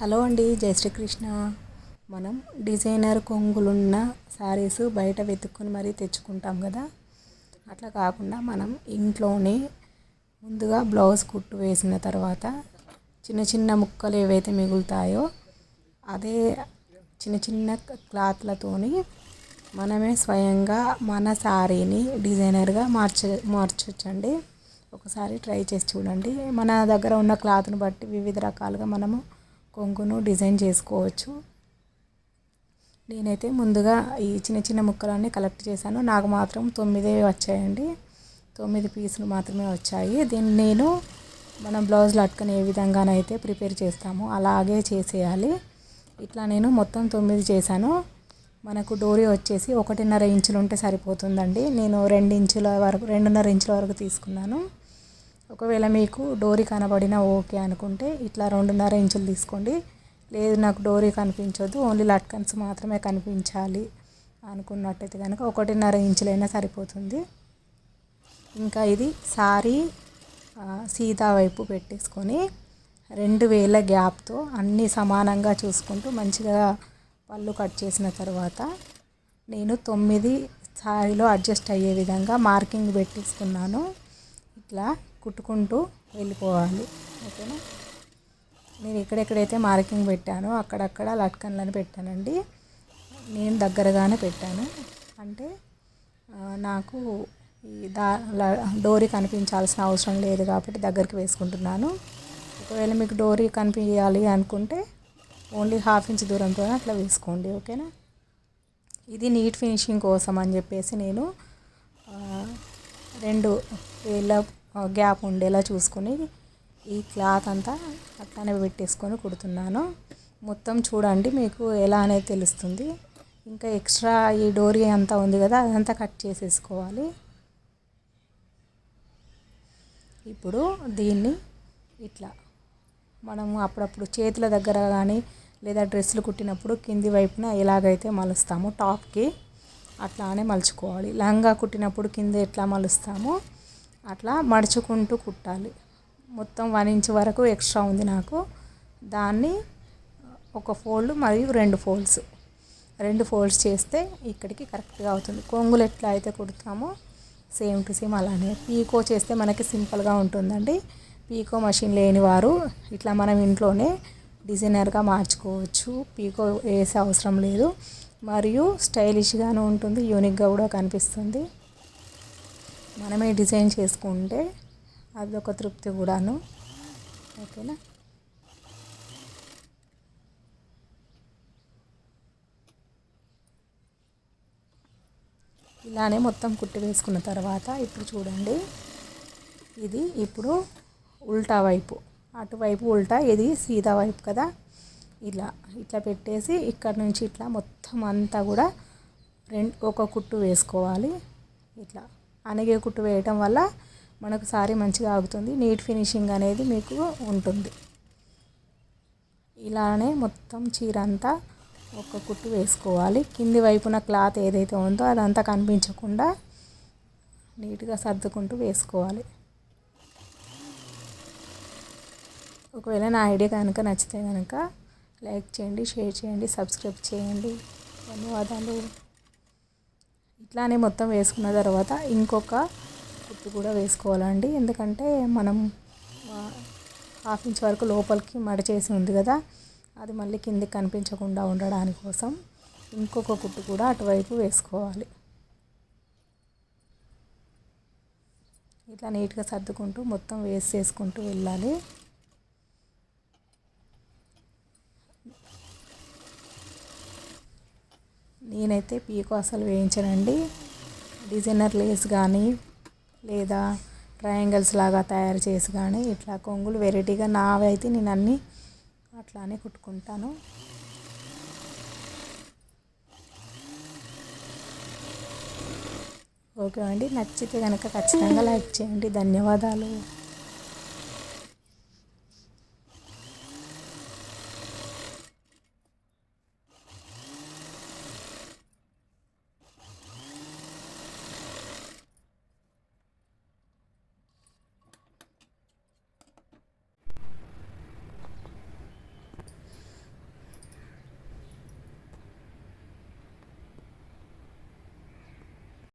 Hello అండి జై శ్రీకృష్ణ. మనం డిజైనర్ కొంగులున్న శారీస్ బయట వెతుక్కొని మరీ తెచ్చుకుంటాం కదా. అట్లా కాకుండా మనం ఇంట్లోనే ముందుగా బ్లౌజ్ కుట్టు వేసిన తర్వాత చిన్న చిన్న ముక్కలు ఏవైతే మిగులుతాయో అదే చిన్న చిన్న క్లాత్లతోని మనమే స్వయంగా మన శారీని డిజైనర్గా మార్చ మార్చొచ్చండి. ఒకసారి ట్రై చేసి చూడండి. మన దగ్గర ఉన్న క్లాత్ని బట్టి వివిధ రకాలుగా మనము కొంగును డిజైన్ చేసుకోవచ్చు. నేనైతే ముందుగా ఈ చిన్న చిన్న ముక్కలన్నీ కలెక్ట్ చేశాను. నాకు మాత్రం తొమ్మిదే వచ్చాయండి. తొమ్మిది పీసులు మాత్రమే వచ్చాయి. దీన్ని నేను మనం బ్లౌజ్లు అట్టుకుని ఏ విధంగానైతే ప్రిపేర్ చేస్తామో అలాగే చేసేయాలి. ఇట్లా నేను మొత్తం తొమ్మిది చేశాను. మనకు డోరీ వచ్చేసి ఒకటిన్నర ఇంచులు ఉంటే సరిపోతుందండి. నేను రెండు ఇంచుల వరకు రెండున్నర ఇంచుల వరకు తీసుకున్నాను. ఒకవేళ మీకు డోరీ కనబడిన ఓకే అనుకుంటే ఇట్లా రెండున్నర ఇంచులు తీసుకోండి. లేదు నాకు డోరీ కనిపించొద్దు ఓన్లీ లట్కన్స్ మాత్రమే కనిపించాలి అనుకున్నట్టయితే కనుక ఒకటిన్నర ఇంచులైనా సరిపోతుంది. ఇంకా ఇది సారీ సీతా వైపు పెట్టేసుకొని రెండు వేల గ్యాప్తో అన్నీ సమానంగా చూసుకుంటూ మంచిగా పళ్ళు కట్ చేసిన తర్వాత నేను తొమ్మిది సారీలో అడ్జస్ట్ అయ్యే విధంగా మార్కింగ్ పెట్టేసుకున్నాను. ఇట్లా కుట్టుకుంటూ వెళ్ళిపోవాలి. ఓకేనా? నేను ఎక్కడెక్కడైతే మార్కింగ్ పెట్టానో అక్కడక్కడ లట్కన్లను పెట్టానండి. నేను దగ్గరగానే పెట్టాను. అంటే నాకు ఈ దా డోరీ కనిపించాల్సిన అవసరం లేదు కాబట్టి దగ్గరికి వేసుకుంటున్నాను. ఒకవేళ మీకు డోరీ కనిపించాలి అనుకుంటే ఓన్లీ హాఫ్ ఇంచ్ దూరంతో అట్లా వేసుకోండి. ఓకేనా? ఇది నీట్ ఫినిషింగ్ కోసం అని చెప్పేసి నేను రెండు వేళ్ళ గ్యాప్ ఉండేలా చూసుకొని ఈ క్లాత్ అంతా అట్లానే పెట్టేసుకొని కుడుతున్నాను. మొత్తం చూడండి మీకు ఎలా అనేది తెలుస్తుంది. ఇంకా ఎక్స్ట్రా ఈ డోరీ అంతా ఉంది కదా అదంతా కట్ చేసేసుకోవాలి. ఇప్పుడు దీన్ని ఇట్లా మనము అప్పుడప్పుడు చేతుల దగ్గర కానీ లేదా డ్రెస్సులు కుట్టినప్పుడు కింది వైపున ఎలాగైతే మలుస్తామో టాప్కి అట్లానే మలుచుకోవాలి. లంగా కుట్టినప్పుడు కింద ఎట్లా మలుస్తామో అట్లా మడుచుకుంటూ కుట్టాలి. మొత్తం వన్ ఇంచ్ వరకు ఎక్స్ట్రా ఉంది నాకు. దాన్ని ఒక ఫోల్డ్ మరియు రెండు ఫోల్డ్స్. రెండు ఫోల్డ్స్ చేస్తే ఇక్కడికి కరెక్ట్గా అవుతుంది. కొంగులు ఎట్లా అయితే కుడతామో సేమ్ టు సేమ్ అలానే. పీకో చేస్తే మనకి సింపుల్గా ఉంటుందండి. పీకో మషిన్ లేని వారు ఇట్లా మనం ఇంట్లోనే డిజైనర్గా మార్చుకోవచ్చు. పీకో వేసే అవసరం లేదు. మరియు స్టైలిష్గాను ఉంటుంది యూనిక్గా కూడా కనిపిస్తుంది. మనమే డిజైన్ చేసుకుంటే అది ఒక తృప్తి కూడాను. ఓకేనా? ఇలానే మొత్తం కుట్టి వేసుకున్న తర్వాత ఇప్పుడు చూడండి. ఇది ఇప్పుడు ఉల్టా వైపు. అటువైపు ఉల్టా ఇది సీదా వైపు కదా? ఇలా ఇట్లా పెట్టేసి ఇక్కడ నుంచి ఇట్లా మొత్తం అంతా కూడా రెండు ఒక కుట్టు వేసుకోవాలి. ఇట్లా. అనగే కుట్టు వేయటం వల్ల మనకు సారీ మంచిగా ఆగుతుంది. నీట్ ఫినిషింగ్ అనేది మీకు ఉంటుంది. ఇలానే మొత్తం చీర అంతా ఒక కుట్టు వేసుకోవాలి. కింది వైపున క్లాత్ ఏదైతే ఉందో అదంతా కనిపించకుండా నీట్గా సర్దుకుంటూ వేసుకోవాలి. ఒకవేళ నా ఐడియా కనుక నచ్చితే కనుక లైక్ చేయండి షేర్ చేయండి సబ్స్క్రైబ్ చేయండి. ధన్యవాదాలు. ఇట్లానే మొత్తం వేసుకున్న తర్వాత ఇంకొక కుట్టు కూడా వేసుకోవాలండి. ఎందుకంటే మనం హాఫ్ ఇంచ్ వరకు లోపలికి మడిచేసి ఉంది కదా అది మళ్ళీ కిందికి కనిపించకుండా ఉండడానికి కోసం ఇంకొక కుట్టు కూడా అటువైపు వేసుకోవాలి. ఇట్లా నీట్గా సర్దుకుంటూ మొత్తం వేసేసుకుంటూ వెళ్ళాలి. నేనైతే పీకో అసలు వేయించనండి. డిజైనర్ లేస్ కానీ లేదా ట్రయాంగిల్స్ లాగా తయారు చేసి కానీ ఇట్లా కొంగులు వెరైటీగా నావి అయితే నేను అన్నీ అట్లానే కుట్టుకుంటాను. ఓకే అండి. నచ్చితే కనుక ఖచ్చితంగా లైక్ చేయండి. ధన్యవాదాలు.